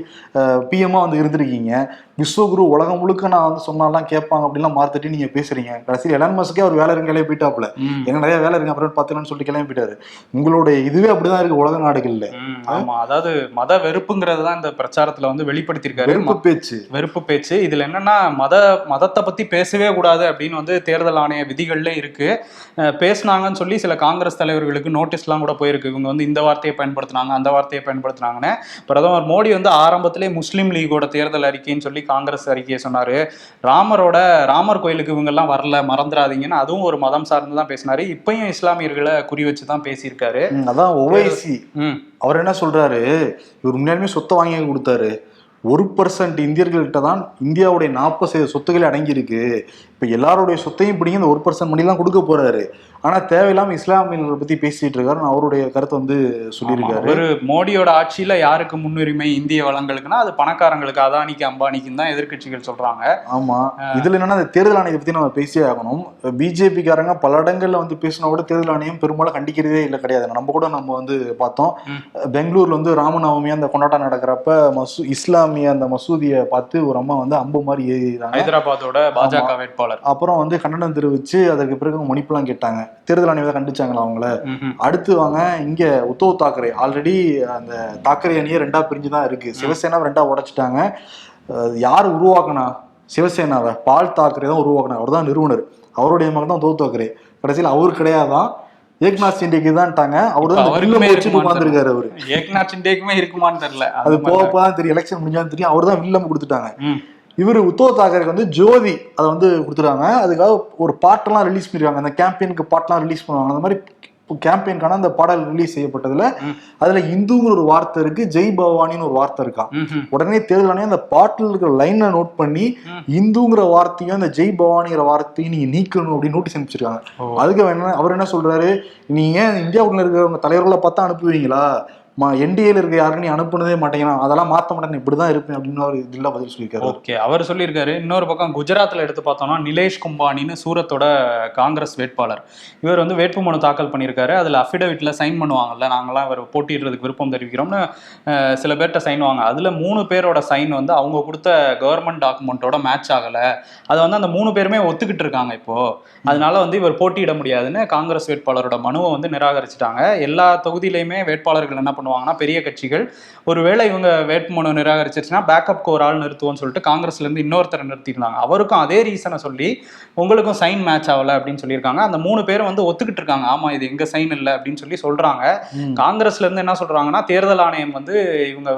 பிஎம்மா வந்து இருந்திருக்கீங்க. விஸ்வகுரு உலகம் முழுக்க நான் வந்து சொன்னாலாம் கேட்பாங்க அப்படிலாம் மாத்திட்டு நீங்க பேசுறீங்க. கடைசியில் எலான் மஸ்க்கே அவர் வேலை இருங்க கிளம்பி போயிட்டாப்ல. எங்க நிறைய வேலை இருக்கு அப்புறம் பாத்துக்கலாம்னு சொல்லிட்டு கிளம்பி போயிட்டாரு. உங்களுடைய இதுவே அப்படிதான் இருக்கு உலக நாடுகள்ல. ஆமா. அதாவது மத வெறுப்புங்கிறது தான் இந்த பிரச்சாரத்துல வந்து வெளிப்படுத்தியிருக்காரு. வெறுப்பு பேச்சு. வெறுப்பு பேச்சு. இதுல என்னன்னா மத மதத்தை பத்தி பேசவே கூடாது அப்படின்னு வந்து தேர்தல் ஆணைய விதிகள்ல இருக்கு. பேசுனாங்கன்னு சொல்லி சில காங்கிரஸ் தலைவர்களுக்கு நோட்டீஸ்லாம் கூட போயிருக்கு. இவங்க வந்து இந்த வார்த்தையை பயன்படுத்துனாங்க அந்த வார்த்தையை பயன்படுத்துனாங்கன்னு. பிரதமர் மோடி வந்து ஆரம்பத்திலே முஸ்லீம் லீகோட தேர்தல் அறிக்கைன்னு சொல்லி காங்கிரஸ் அறிக்கையை சொன்னாரு. ராமரோட ராமர் கோயிலுக்கு இவங்க எல்லாம் வரல மறந்துடாதீங்கன்னு அதுவும் ஒரு மதம் சார்ந்து தான் பேசினாரு. இப்பயும் இஸ்லாமியர்களை குறி வச்சு தான் பேசியிருக்காரு. அதான் ஒவைசி ம். அவர் என்ன சொல்றாரு? இவர் உண்மையாலுமே சொத்தை வாங்கி கொடுத்தாரு. ஒரு பர்சன்ட் இந்தியர்கள்ட்ட தான் இந்தியாவுடைய நாற்பது சொத்துக்கள் அடங்கியிருக்கு. இப்போ எல்லாருடைய சொத்தையும் பிடிங்க இந்த ஒரு பர்சன்ட் மணி தான் கொடுக்க போறாரு. ஆனா தேவையில்லாம இஸ்லாமியர்களை பத்தி பேசிட்டு இருக்காரு அவருடைய கருத்தை வந்து சொல்லியிருக்காரு. ஒரு மோடியோட ஆட்சியில யாருக்கு முன்னுரிமை இந்திய வளங்களுக்குன்னா அது பணக்காரங்களுக்கு அதானிக்கு அம்பானிக்கும் தான் எதிர்க்கட்சிகள் சொல்றாங்க. ஆமா. இதுல என்னன்னா இந்த தேர்தல் ஆணையத்தை பத்தி நம்ம பேசியே ஆகணும். பிஜேபி காரங்க பல இடங்கள்ல வந்து பேசினா கூட தேர்தல் ஆணையம் பெரும்பாலும் கண்டிக்கிறதே இல்லை கிடையாது. நம்ம கூட நம்ம வந்து பார்த்தோம். பெங்களூர்ல வந்து ராமநவமி அந்த கொண்டாட்டம் நடக்கிறப்ப மசூ இஸ்லாமிய அந்த மசூதியை பார்த்து ஒரு அம்மா வந்து அம்பு மாதிரி ஏறிறாங்க ஹைதராபாத்தோட பாஜக வேட்பாளர். அப்புறம் வந்து கண்டனம் தெரிவிச்சு அதற்கு பிறகு மன்னிப்புலாம் கேட்டாங்க. தேர்தல் ஆணையம் கண்டிச்சாங்களா அவங்கள. அடுத்து வாங்க இங்க உத்தவ் தாக்கரே ஆல்ரெடி அந்த தாக்கரே அணியே ரெண்டா பிரிஞ்சு தான் இருக்கு. சிவசேனா ரெண்டா உடைச்சிட்டாங்க. யார் உருவாக்குனா? சிவசேனாவை. பால் தாக்கரே தான் உருவாக்குனா அவர் தான் நிறுவனர். அவருடைய மகன் தான் உத்தவ் தாக்கரே. கடைசியில் அவர் கிடையாதான். ஏக்நாத் சிண்டேக்கு தான்ட்டாங்க அவர் தான் அவருக்குமே வச்சுட்டு உட்காந்துருக்காரு அவரு. ஏக்நாத் சிண்டேக்குமே இருக்குமான்னு தெரியல. அது போக தான் தெரியும். எலெக்ஷன் முடிஞ்சாலும் தெரியும். அவர் தான் வில்லம் கொடுத்துட்டாங்க. இவர் உத்தவ் தாக்கருக்கு வந்து ஜோதி அதை வந்து கொடுத்துருக்காங்க. அதுக்காக ஒரு பாட்டெல்லாம் ரிலீஸ் பண்ணிருக்காங்க. அந்த கேம்பெயினுக்கு பாட்டெல்லாம் ரிலீஸ் பண்ணுவாங்க. அந்த மாதிரி கேம்பெயின்கான அந்த பாடல் ரிலீஸ் செய்யப்பட்டதுல அதுல இந்துங்கிற ஒரு வார்த்தை இருக்கு ஜெய் பவானின்னு ஒரு வார்த்தை இருக்கா. உடனே தேர்தல் ஆணையம் அந்த பாட்டில் இருக்கிற லைனை நோட் பண்ணி. இந்துங்கிற வார்த்தையும் இந்த ஜெய் பவானிங்கிற வார்த்தையும் நீங்க நீக்கணும் அப்படின்னு நோட்டீஸ் அனுப்பிச்சிருக்காங்க. அதுக்கு என்ன அவர் என்ன சொல்றாரு? நீங்க இந்தியாவுக்குள்ள இருக்கிறவங்க தலைவர்களை பார்த்தா அனுப்புவீங்களா? மா என்டிஏல இருக்க யாரும் நீ அனுப்புனதே மாட்டேங்கிறான் அதெல்லாம் மாத்த மாட்டேன் இப்படிதான் இருப்பேன் அப்படின்னு அவர் இதுல பதில் சொல்லியிருக்காரு. ஓகே அவர் சொல்லியிருக்காரு. இன்னொரு பக்கம் குஜராத்ல எடுத்து பார்த்தோம்னா நிலேஷ் கும்பானின்னு சூரத்தோட காங்கிரஸ் வேட்பாளர். இவர் வந்து வேட்புமனு தாக்கல் பண்ணியிருக்காரு. அதுல அஃபிடவிட்ல சைன் பண்ணுவாங்கல்ல நாங்களாம் இவர் போட்டிடுறதுக்கு விருப்பம் தெரிவிக்கிறோம்னு சில பேர்கிட்ட சைன் வாங்க. அதுல மூணு பேரோட சைன் வந்து அவங்க கொடுத்த கவர்மெண்ட் டாக்குமெண்ட்டோட மேட்ச் ஆகல. அதை வந்து அந்த மூணு பேருமே ஒத்துக்கிட்டு இருக்காங்க இப்போ. அதனால வந்து இவர் போட்டியிட முடியாதுன்னு காங்கிரஸ் வேட்பாளரோட மனுவை வந்து நிராகரிச்சிட்டாங்க. எல்லா தொகுதியிலையுமே வேட்பாளர்கள் என்ன பண்ணுவாங்கன்னா பெரிய கட்சிகள். ஒருவேளை இவங்க வேட்புமனு நிராகரிச்சிருச்சுன்னா பேக்கப்க்கு ஒரு ஆள் நிறுத்துவோம்னு சொல்லிட்டு காங்கிரஸ்ல இருந்து இன்னொருத்தரை நிறுத்திருந்தாங்க. அவருக்கும் அதே ரீசனை சொல்லி உங்களுக்கும் சைன் மேட்ச் ஆகல அப்படின்னு சொல்லியிருக்காங்க. அந்த மூணு பேரும் வந்து ஒத்துக்கிட்டு இருக்காங்க. ஆமா இது எங்க சைன் இல்லை அப்படின்னு சொல்லி சொல்றாங்க. காங்கிரஸ்ல இருந்து என்ன சொல்றாங்கன்னா தேர்தல் ஆணையம் வந்து இவங்க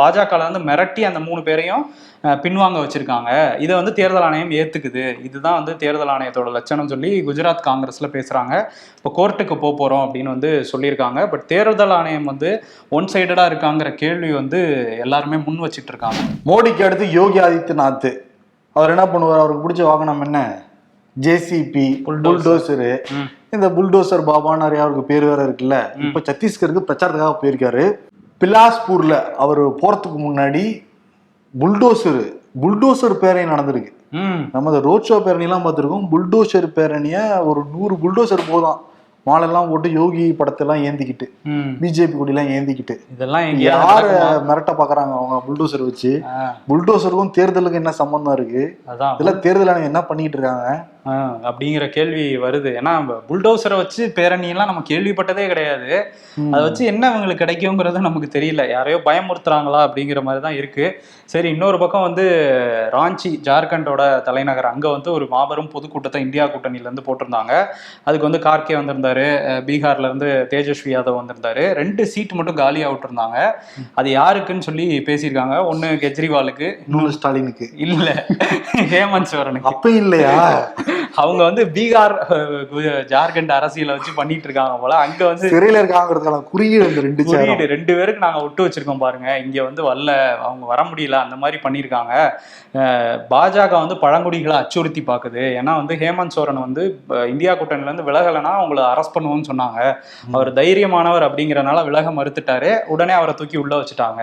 பாஜக இருந்து மிரட்டி அந்த மூணு பேரையும் பின்வாங்க வச்சிருக்காங்க. இதை வந்து தேர்தல் ஆணையம் ஏத்துக்குது. இதுதான் வந்து தேர்தல் ஆணையத்தோட லட்சணம் சொல்லி குஜராத் காங்கிரஸ்ல பேசுறாங்க. இப்போ கோர்ட்டுக்கு போக போறோம் அப்படின்னு வந்து சொல்லியிருக்காங்க. பட் தேர்தல் ஆணையம் வந்து ஒன் சைடடா இருக்காங்கிற கேள்வி வந்து எல்லாருமே முன் வச்சிட்டு இருக்காங்க. மோடிக்கு அடுத்து யோகி ஆதித்யநாத். அவர் என்ன பண்ணுவார்? அவருக்கு பிடிச்ச வாகனம் என்ன? ஜேசிபி. புல்டோசரு. இந்த புல்டோசர் பாபா நிறைய அவருக்கு பேர் வேற இருக்குல்ல. இப்ப சத்தீஸ்கருக்கு பிரச்சாரத்துக்காக போயிருக்காரு. பிலாஸ்பூர்ல அவர் போறதுக்கு முன்னாடி புல்டோசர் புல்டோசர் பேரணி நடந்திருக்கு. நம்ம இந்த ரோட் ஷோ பேரணிலாம் பார்த்துருக்கோம். புல்டோசர் பேரணிய ஒரு நூறு புல்டோசர் போதான் மாலெல்லாம் போட்டு யோகி படத்தெல்லாம் ஏந்திக்கிட்டு பிஜேபி கொடியெல்லாம் ஏந்திக்கிட்டு. இதெல்லாம் யார? மிரட்ட பாக்குறாங்க அவங்க புல்டோசர் வச்சு? புல்டோசருக்கும் தேர்தலுக்கும் என்ன சம்பந்தம் இருக்கு? இதெல்லாம் தேர்தல் என்ன பண்ணிட்டு இருக்காங்க? அப்படிங்கிற கேள்வி வருது. ஏன்னா புல்டோசரை வச்சு பேரணி எல்லாம் நம்ம கேள்விப்பட்டதே கிடையாது. அதை வச்சு என்ன அவங்களுக்கு கிடைக்குங்கிறது நமக்கு தெரியல. யாரையோ பயமுறுத்துறாங்களா அப்படிங்கிற மாதிரி தான் இருக்கு. சரி இன்னொரு பக்கம் வந்து ராஞ்சி ஜார்க்கண்டோட தலைநகர் அங்க வந்து ஒரு மாபெரும் பொதுக்கூட்டத்தை இந்தியா கூட்டணியில இருந்து போட்டிருந்தாங்க. அதுக்கு வந்து கார்கே வந்திருந்தாரு. அஹ் பீகார்ல இருந்து தேஜஸ்வி யாதவ் வந்திருந்தாரு. ரெண்டு சீட் மட்டும் காலியா விட்டுருந்தாங்க அது யாருக்குன்னு சொல்லி பேசியிருக்காங்க. ஒண்ணு கெஜ்ரிவாலுக்கு இன்னொன்னு ஸ்டாலினுக்கு. இல்ல ஹேமந்த் சோரனுக்கு. அப்ப இல்லையா? (laughs) அவங்க வந்து பீகார் ஜார்க்கண்ட் அரசியலை வச்சு பண்ணிட்டு இருக்காங்க போல. அங்க வந்து சிறையில இருக்காங்கிறதுக்கான குறியீடு இந்த ரெண்டு குறியீடு ரெண்டு பேருக்கு நாங்க விட்டு வச்சிருக்கோம் பாருங்க. இங்க வந்து வரல அவங்க வர முடியல அந்த மாதிரி பண்ணியிருக்காங்க. பாஜக வந்து பழங்குடிகளை அச்சுறுத்தி பாக்குது. ஏன்னா வந்து ஹேமந்த் சோரன் வந்து இந்தியா கூட்டணில இருந்து விலகலைன்னா அவங்கள அரெஸ்ட் பண்ணுவோம்னு சொன்னாங்க. அவர் தைரியமானவர் அப்படிங்கறனால விலக மறுத்துட்டாரு. உடனே அவரை தூக்கி உள்ள வச்சுட்டாங்க.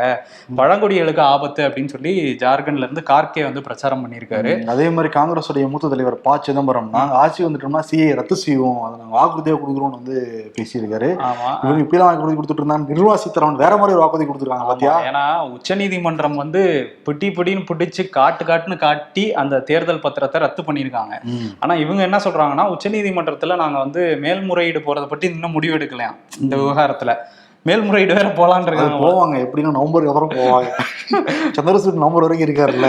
பழங்குடிகளுக்கு ஆபத்து அப்படின்னு சொல்லி ஜார்க்கண்ட்ல இருந்து கார்கே வந்து பிரச்சாரம் பண்ணியிருக்காரு. அதே மாதிரி காங்கிரஸுடைய மூத்த தலைவர் ப. சிதம்பரம் நாங்க ஆட்சி வந்துட்டோம்னா சிஏ ரத்து செய்வோம். அதை நாங்க வாக்குறுதியா கொடுக்குறோம்னு வந்து பேசியிருக்காரு. இவங்க இப்பதான் வாக்குறுதி கொடுத்துட்டு இருந்தாங்க. நிர்மலா சீதாராமன் வேற மாதிரி ஒரு வாக்குறுதி கொடுத்துருக்காங்க பாத்தியா? ஏன்னா உச்சநீதிமன்றம் வந்து பிடி பிடின்னு பிடிச்சு காட்டு காட்டுன்னு காட்டி அந்த தேர்தல் பத்திரத்தை ரத்து பண்ணியிருக்காங்க. ஆனா இவங்க என்ன சொல்றாங்கன்னா உச்சநீதிமன்றத்துல நாங்க வந்து மேல்முறையீடு போறதை பற்றி இன்னும் முடிவு எடுக்கலையாம் இந்த விவகாரத்துல. மேல்முறையீடு வேற இருக்காங்க போவாங்க. எப்படின்னா நவம்பருக்கு அப்புறம் போவாங்க. (laughs) சந்திரசூட் நவம்பர் வரைக்கும் இருக்காருல்ல.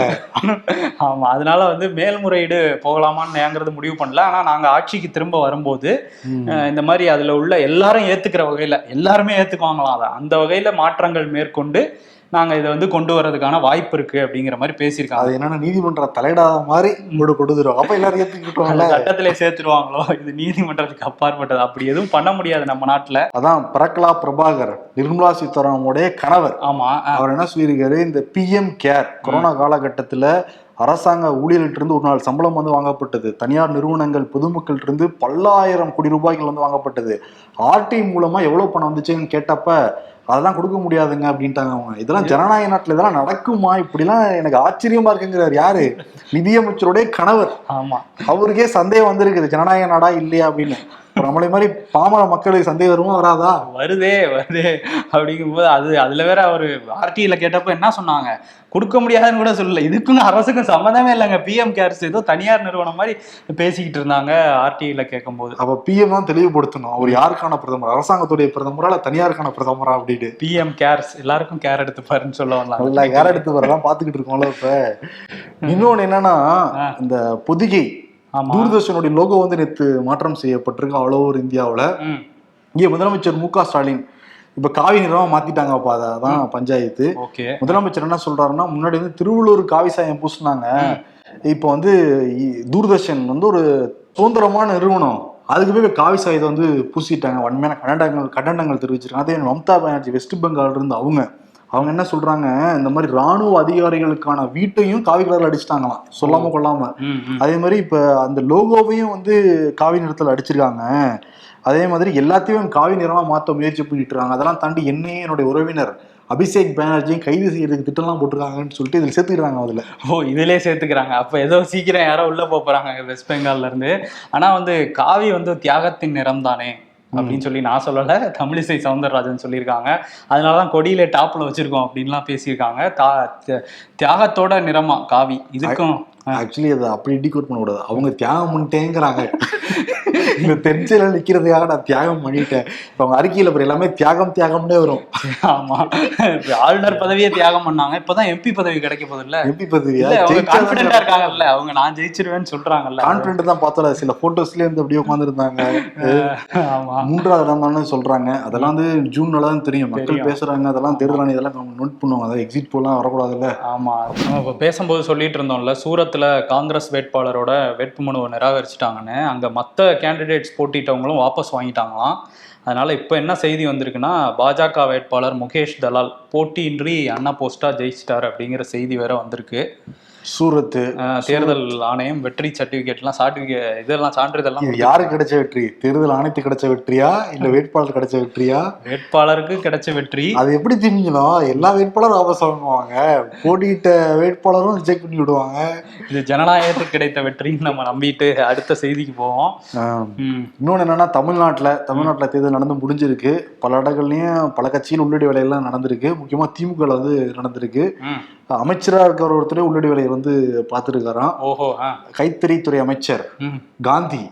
ஆமா அதனால வந்து மேல்முறையீடு போகலாமான்னு முடிவு பண்ணல. ஆனா நாங்க ஆட்சிக்கு திரும்ப வரும்போது இந்த மாதிரி அதுல உள்ள எல்லாரும் ஏத்துக்கிற வகையில எல்லாருமே ஏத்துக்குவாங்களாம் அதை. அந்த வகையில மாற்றங்கள் மேற்கொண்டு நாங்க இதை வந்து கொண்டு வர்றதுக்கான வாய்ப்பு இருக்கு அப்படிங்கிற மாதிரி பேசியிருக்காங்க. அது என்னன்னா நீதிமன்ற தலையிடாத மாதிரி உங்களோட கொடுத்துரும். அப்ப எல்லாரும் ஏத்துக்கிட்டோம்ல. அந்த சட்டத்திலே சேர்த்துருவாங்களோ? இது நீதிமன்றத்துக்கு அப்பாற்பட்டது. அப்படி எதுவும் பண்ண முடியாது நம்ம நாட்டுல. அதான் பிரகலா பிரபாகர் நிர்மலா சீதாராமனுடைய கணவர். ஆமா அஹ், அவர் என்ன சொல்லியிருக்காரு? இந்த பிஎம் கேர் கொரோனா காலகட்டத்துல அரசாங்க ஊழியர்கிட்ட இருந்து ஒரு நாள் சம்பளம் வந்து வாங்கப்பட்டது. தனியார் நிறுவனங்கள் பொதுமக்கள்கிட்ட இருந்து பல்லாயிரம் கோடி ரூபாய்கள் வந்து வாங்கப்பட்டது. ஆர்டி மூலமா எவ்வளவு பணம் வந்துச்சுன்னு கேட்டப்ப அதெல்லாம் கொடுக்க முடியாதுங்க அப்படின்ட்டாங்க அவங்க. இதெல்லாம் ஜனநாயக நாட்டுல இதெல்லாம் நடக்குமா? இப்படிலாம் எனக்கு ஆச்சரியமா இருக்குங்கிறார் யாரு? நிதியமைச்சருடைய கணவர். ஆமா. அவருக்கே சந்தேகம் வந்திருக்குது ஜனநாயக நாடா இல்லையா அப்படின்னு. நம்மளை மாதிரி பாமர மக்களுக்கு சந்தேகம் வருமா வராதா? வருதே வருதே. அப்படிங்கும்போது அது அதுல வேற அவரு ஆர்டியில கேட்டப்ப என்ன சொன்னாங்க? கொடுக்க முடியாதுன்னு கூட சொல்லல. இதுக்கும் அரசுக்கும் சம்மந்தமே இல்லைங்க. பிஎம் கேர்ஸ் ஏதோ தனியார் நிறுவனம் மாதிரி பேசிக்கிட்டு இருந்தாங்க ஆர்டியில கேட்கும்போது. அப்ப பிஎம் தான் தெளிவுபடுத்தணும். அவர் யாருக்கான பிரதமர்? அரசாங்கத்துடைய பிரதமரா இல்ல தனியாருக்கான பிரதமரா அப்படின்னு பிஎம் கேர்ஸ் எல்லாருக்கும் கேர் எடுத்து பாருன்னு சொல்ல நல்லா வரலாம் யார் எடுத்து வரலாம் பாத்துக்கிட்டு இருக்கோம்ல இப்ப. (laughs) இன்னொன்னு என்னன்னா. இந்த பொதிகை தூர்தர்ஷனுடைய லோகோ வந்து நேத்து மாற்றம் செய்யப்பட்டிருக்கு ஆல் ஓவர் இந்தியாவுல. இங்க முதலமைச்சர் மு க ஸ்டாலின். இப்ப காவி நிறமா மாத்திட்டாங்கப்பா அதை அதான் பஞ்சாயத்து. முதலமைச்சர் என்ன சொல்றாருன்னா முன்னாடி வந்து திருவள்ளூர் காவி சாயம் பூசினாங்க. இப்போ வந்து தூர்தர்ஷன் வந்து ஒரு சுதந்திரமான நிறுவனம். அதுக்கு போய் காவி சாயுதம் வந்து பூசிட்டாங்க. வன்மையான கண்டனங்கள் கண்டனங்கள் தெரிவிச்சிருக்காங்க. அதே மம்தா பானர்ஜி வெஸ்ட் பெங்கால் இருந்து அவங்க. அவங்க என்ன சொல்றாங்க? இந்த மாதிரி ராணுவ அதிகாரிகளுக்கான வீட்டையும் காவி கலர்ல அடிச்சிட்டாங்களாம். சொல்லாம கொள்ளாம. அதே மாதிரி இப்ப அந்த லோகோவையும் வந்து காவி நிறத்துல அடிச்சிருக்காங்க. அதே மாதிரி எல்லாத்தையும் காவி நிறமா மாத்த முயற்சி பண்ணிட்டு இருக்காங்க அதெல்லாம் தாண்டி என்னையும் என்னுடைய உறவினர் அபிஷேக் பானர்ஜியும் கைது செய்யறதுக்கு திட்டம்லாம் போட்டிருக்காங்கன்னு சொல்லிட்டு இதுல சேர்த்துக்கிறாங்க அதுல ஓ இதுலயே சேர்த்துக்கிறாங்க. அப்ப ஏதோ சீக்கிரம் யாரோ உள்ள போப் போறாங்க வெஸ்ட் பெங்கால்ல இருந்து. ஆனா வந்து காவி வந்து தியாகத்தின் நிறம் தானே. அப்படின்னு சொல்லி நான் சொல்லல தமிழிசை சவுந்தரராஜன் சொல்லியிருக்காங்க. அதனாலதான் கொடியில டாப்ல வச்சிருக்கோம் அப்படின்லாம் பேசியிருக்காங்க. தி- தியாகத்தோட நிறமா காவி. இதுக்கும் ஆக்சுவலி அதை அப்படி டிகோட் பண்ணக்கூடாது. அவங்க தியாகம் பண்ணிட்டேங்கிறாங்க. (laughs) இந்த தென்சையில நிக்கிறதுக்காக நான் தியாகம் பண்ணிட்டேன். இப்ப அவங்க அறிக்கையில அப்புறம் எல்லாமே தியாகம் தியாகம்னே வரும். ஆமா. ஆளுநர் பதவியே தியாகம் பண்ணாங்க. இப்பதான் எம்பி பதவி கிடைக்க போகுது இல்ல எம்பி பதவியா கான்பிடண்டா இருக்காங்கல்ல? அவங்க நான் ஜெயிச்சிருவேன்னு சொல்றாங்கல்ல? கான்பிடன்ட் தான் பார்த்தோம்ல. சில போட்டோஸ்லயே இருந்து அப்படியே உட்காந்துருந்தாங்க மூன்றாவது இடம் தானே சொல்றாங்க. அதெல்லாம் வந்து ஜூன்ல தான் தெரியும். மக்கள். பேசுறாங்க. அதெல்லாம் தேர்தல் ஆணையம் இதெல்லாம் நோட் பண்ணுவாங்க. அதாவது எக்ஸிட் போலாம் வரக்கூடாதுல்ல? ஆமா. இப்ப பேசும்போது சொல்லிட்டு இருந்தோம்ல சூரத்துல காங்கிரஸ் வேட்பாளரோட வேட்புமனுவை நிராகரிச்சிட்டாங்கன்னு அங்க மத்த கேண்டிடேட்ஸ் போட்டிட்டவங்களும் வாபஸ் வாங்கிட்டாங்களாம். அதனால் இப்போ என்ன செய்தி வந்திருக்குன்னா பாஜக வேட்பாளர் முகேஷ் தலால் போட்டியின்றி அண்ணா போஸ்டா ஜெயிச்சிட்டார் அப்படிங்கிற செய்தி வேற வந்திருக்கு. சூரத்து தேர்தல் ஆணையம் வெற்றி சர்டிபிகேட்லாம் சர்டிபிகேட் இதெல்லாம் சான்றிதழ்லாம் யாருக்கு கிடைச்ச வெற்றி? தேர்தல் ஆணையத்துக்கு கிடைச்ச வெற்றியா? இல்ல வேட்பாளர் கிடைச்ச வெற்றியா? வேட்பாளருக்கு கிடைச்ச வெற்றி. அது எப்படி தெரிஞ்சுக்கணும் எல்லா வேட்பாளரும் வாபஸ் வாங்குவாங்க போட்டியிட்ட வேட்பாளரும் ரிஜெக்ட் பண்ணி விடுவாங்க. இது ஜனநாயகத்துக்கு கிடைத்த வெற்றின்னு நம்ம நம்பிட்டு அடுத்த செய்திக்கு போவோம். இன்னொன்று என்னன்னா தமிழ்நாட்டில் தமிழ்நாட்டில் தேர்தல் நடந்து முடிஞ்சிருக்கு. பல இடங்கள்லையும் பல கட்சியில் உள்ளடி வேலையெல்லாம் நடந்திருக்கு. முக்கியமாக திமுக வந்து நடந்திருக்கு. அமைச்சராக இருக்கிற ஒருத்தரே உள்ளடி வேலையை வந்து பார்த்துருக்காராம். ஓஹோ கைத்தறித்துறை அமைச்சர் காந்தி.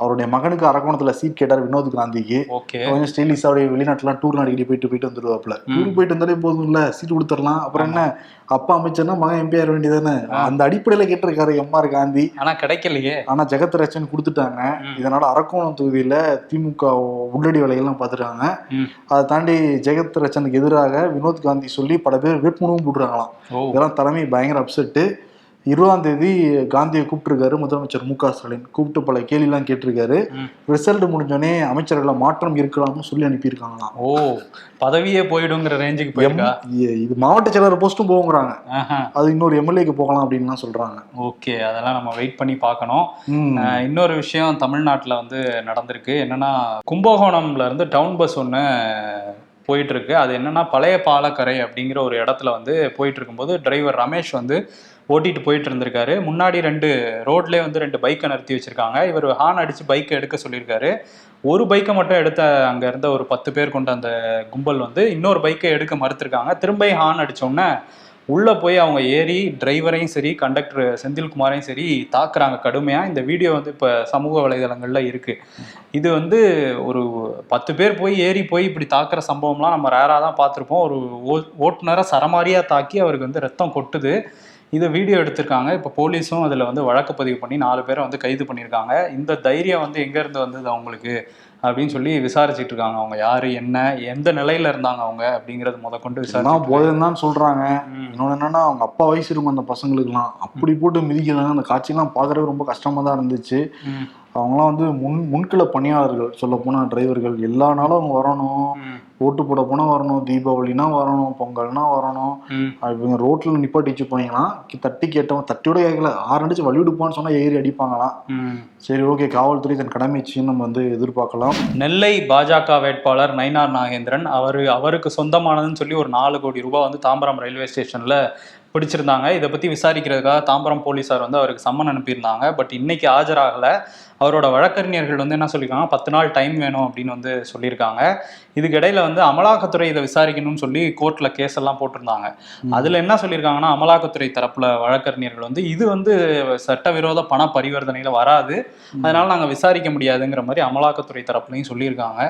அவருடைய மகனுக்கு அரக்கோணத்தில் சீட் கேட்டார் வினோத் காந்திக்கு கொஞ்சம் ஸ்டைலிஷ் அவருடைய வெளிநாட்டுலாம் டூர் அடிக்கடி போயிட்டு போயிட்டு வந்துருவாப்ல டூர் போயிட்டு வந்தாலே போதும்ல சீட் கொடுத்துடலாம். அப்புறம் என்ன அப்பா அமைச்சர்னா மகன் எம்பி ஆக வேண்டியதானே அந்த அடிப்படையில கேட்டிருக்காரு எம்ஆர் காந்தி. ஆனா கிடைக்கலையே. ஆனா ஜெகத் ரச்சன் கொடுத்துட்டாங்க. இதனால அரக்கோணம் தொகுதியில திமுக உள்ளடி வேலைகள்லாம் பார்த்துட்டாங்க. ம். அதை தாண்டி ஜெகத் ரச்சனுக்கு எதிராக வினோத் காந்தி சொல்லி பல பேர் வேட்புமனுவும் போட்டுருக்காங்களாம். ஓ. இதெல்லாம் தலைமை பயங்கர அப்செட்டு இருபதாம் தேதி காந்தியை கூப்பிட்டுருக்காரு முதலமைச்சர் மு க ஸ்டாலின். கூப்பிட்டு பல கேள்விலாம் கேட்டிருக்காரு. ரிசல்ட் முடிஞ்சோடனே அமைச்சர்கள மாற்றம் இருக்கலாம்னு சொல்லி அனுப்பியிருக்காங்களாம். ஓ பதவியே போயிடுங்கிற ரேஞ்சுக்கு போயிருக்கா? இது மாவட்ட செயலாளர் போஸ்ட்டும் போகுங்கிறாங்க. அது இன்னொரு எம்எல்ஏக்கு போகலாம் அப்படின்லாம் சொல்றாங்க. ஓகே அதெல்லாம் நம்ம வெயிட் பண்ணி பார்க்கணும். இன்னொரு விஷயம் தமிழ்நாட்டில் வந்து நடந்திருக்கு. என்னன்னா கும்பகோணம்ல இருந்து டவுன் பஸ் ஒன்று போயிட்டு இருக்கு. அது என்னன்னா பழைய பாலக்கரை அப்படிங்கிற ஒரு இடத்துல வந்து போயிட்டு இருக்கும்போது டிரைவர் ரமேஷ் வந்து ஓட்டிட்டு போயிட்டு இருந்திருக்காரு. முன்னாடி ரெண்டு ரோட்லேயே வந்து ரெண்டு பைக்கை நிறுத்தி வச்சிருக்காங்க. இவர் ஹார்ன் அடிச்சு பைக்கை எடுக்க சொல்லியிருக்காரு. ஒரு பைக்கை மட்டும் எடுத்த அங்கே இருந்த ஒரு பத்து பேர் கொண்ட அந்த கும்பல் வந்து இன்னொரு பைக்கை எடுக்க மறுத்திருக்காங்க. திரும்ப ஹார்ன் அடிச்ச உள்ளே போய் அவங்க ஏறி டிரைவரையும் சரி கண்டக்டர் செந்தில்குமாரையும் சரி தாக்குறாங்க கடுமையாக இந்த வீடியோ வந்து இப்போ சமூக வலைதளங்களில் இருக்குது இது வந்து ஒரு பத்து பேர் போய் ஏறி போய் இப்படி தாக்குற சம்பவம்லாம் நம்ம ரேராக தான் பார்த்துருப்போம். ஒரு ஓ- ஓட்டுநரை சரமாரியாக தாக்கி அவருக்கு வந்து ரத்தம் கொட்டுது. இதை வீடியோ எடுத்திருக்காங்க. இப்போ போலீஸும் அதில் வந்து வழக்கு பதிவு பண்ணி நாலு பேரை வந்து கைது பண்ணியிருக்காங்க. இந்த தைரியம் வந்து எங்கேருந்து வந்தது அவங்களுக்கு? அப்படின்னு சொல்லி விசாரிச்சுட்டு இருக்காங்க. அவங்க யாரு என்ன எந்த நிலையில இருந்தாங்க அவங்க அப்படிங்கறது முத கொண்டு எல்லாம் விசாரிச்சு போதைன்னு தான் சொல்றாங்க. ம். இன்னொன்னு என்னன்னா அவங்க அப்பா வயசு இருக்கும் அந்த பசங்களுக்குலாம் அப்படி போட்டு மிதிக்கிறாங்க அந்த காட்சியெல்லாம் பார்க்கறவே ரொம்ப கஷ்டமா தான் இருந்துச்சு. அவங்களாம் வந்து முன் முன்கள பணியாளர்கள் சொல்ல போனா டிரைவர்கள் எல்லா நாளும் அவங்க வரணும். ஓட்டு போட போனா வரணும் தீபாவளினா வரணும் பொங்கல்னா வரணும். இவங்க ரோட்ல நிப்பாட்டி வச்சுப்பாங்களாம் கி- தட்டி கேட்டவன் தட்டியோட கேட்கல ஆறு அடிச்சு வழி விடுப்பான்னு சொன்னா ஏறி அடிப்பாங்களாம். சரி ஓகே காவல்துறை தன் கடமைச்சின்னு நம்ம வந்து எதிர்பார்க்கலாம். நெல்லை பாஜக வேட்பாளர் நயினார் நாகேந்திரன் அவர் அவருக்கு சொந்தமானதுன்னு சொல்லி ஒரு நாலு கோடி ரூபாய் வந்து தாம்பரம் ரயில்வே ஸ்டேஷன்ல பிடிச்சிருந்தாங்க. இதை பத்தி விசாரிக்கிறதுக்காக தாம்பரம் போலீசார் வந்து அவருக்கு சம்மன் அனுப்பியிருந்தாங்க. பட் இன்னைக்கு ஆஜராகல. அவரோட வழக்கறிஞர்கள் வந்து என்ன சொல்லியிருக்காங்க? பத்து நாள் டைம் வேணும் அப்படின்னு வந்து சொல்லியிருக்காங்க. இதுக்கு இடையில வந்து அமலாக்கத்துறை இதை விசாரிக்கணும்னு சொல்லி கோர்ட்ல கேஸ் எல்லாம் போட்டிருந்தாங்க. அதுல என்ன சொல்லியிருக்காங்கன்னா அமலாக்கத்துறை தரப்புல வழக்கறிஞர்கள் வந்து இது வந்து சட்டவிரோத பண பரிவர்த்தனையில வராது. அதனால நாங்க விசாரிக்க முடியாதுங்கிற மாதிரி அமலாக்கத்துறை தரப்புலையும் சொல்லியிருக்காங்க.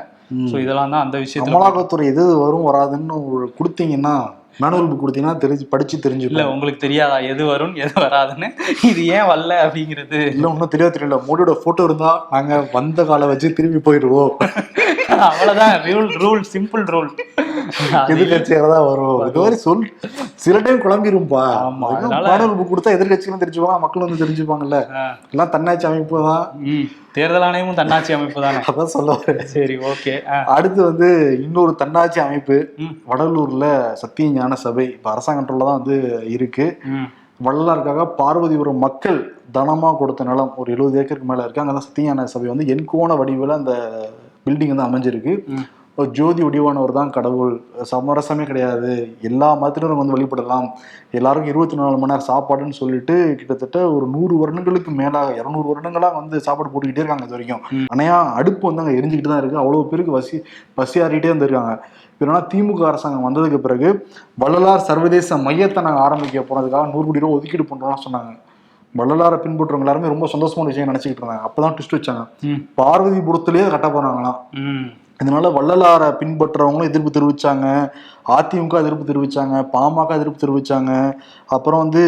ஸோ இதெல்லாம் தான் அந்த விஷயத்துல அமலாக்கத்துறை எது வரும் வராதுன்னு கொடுத்தீங்கன்னா மேனுவல் புக் கொடுத்தீங்கன்னா தெரிஞ்சு படிச்சு இல்ல தெரிஞ்சுக்கலாம் உங்களுக்கு தெரியாதா எது வரும் எது வராதுன்னு? இது ஏன் வரல அப்படிங்கிறது. இல்ல ஒன்றும் தெரியவே தெரியல. மோடியோட போட்டோ இருந்தா நாங்க வந்த காலை வச்சு திரும்பி போயிடுவோம். அவ்வளவுதான். ரூல் ரூல் சிம்பிள் ரூல் எதிர்கட்சியாக தான் வரும். இது மாதிரி சொல் சில டைம் குழம்பிரும்பா. பாடல் புக் கொடுத்தா எதிர்கட்சிகளும் தெரிஞ்சுப்பாங்க மக்கள் வந்து தெரிஞ்சுப்பாங்கல்ல. எல்லாம் தன்னாட்சி அமைப்பு தான். தேர்தல் ஆணையமும் தன்னாட்சி அமைப்பு தானே? அதான் சொல்ல சரி ஓகே அடுத்து வந்து இன்னொரு தன்னாட்சி அமைப்பு. வடலூர்ல சத்திய ஞான சபை. இப்ப அரசாங்க control ல தான் வந்து இருக்கு. வள்ளலாருக்காக பார்வதிபுரம் மக்கள் தனமா கொடுத்த நிலம் ஒரு எழுபது ஏக்கருக்கு மேல இருக்கு. அங்கதான் சத்திய ஞான சபை வந்து எண்கோண வடிவில் அந்த பில்டிங் வந்து அமைஞ்சிருக்கு. ஒரு ஜோதி வடிவானவர் தான் கடவுள். சமரசமே கிடையாது. எல்லா மதத்தினரும் வந்து வழிபடலாம். எல்லாருக்கும் இருபத்தி நாலு மணி நேரம் சாப்பாடுன்னு சொல்லிட்டு கிட்டத்தட்ட ஒரு நூறு வருடங்களுக்கு மேலாக இரநூறு வருடங்களா வந்து சாப்பாடு போட்டுக்கிட்டே இருக்காங்க இது வரைக்கும். ம். ஆனையா அடுப்பு வந்து அங்கே எரிஞ்சுக்கிட்டு தான் இருக்கு. அவ்வளோ பேருக்கு பசி பசியாறிட்டே வந்திருக்காங்க. இதனால திமுக அரசாங்கம் வந்ததுக்கு பிறகு வள்ளலார் சர்வதேச மையத்தை நாங்கள் ஆரம்பிக்க போனதுக்காக நூறு கோடி ரூபா ஒதுக்கீடு பண்றோம்லாம் சொன்னாங்க. வள்ளலாரை பின்பற்றுறவங்க எல்லாருமே ரொம்ப சந்தோஷமான விஷயம் நினைச்சுக்கிட்டு இருந்தாங்க. அப்பதான் ட்விஸ்ட் வச்சாங்க. ம். பார்வதிபுரத்திலேயே அதை கட்ட போறாங்களாம் இதனால வள்ளலாரை பின்பற்றவங்களும் எதிர்ப்பு தெரிவிச்சாங்க. அதிமுக எதிர்ப்பு தெரிவிச்சாங்க. பாமக எதிர்ப்பு தெரிவிச்சாங்க. அப்புறம் வந்து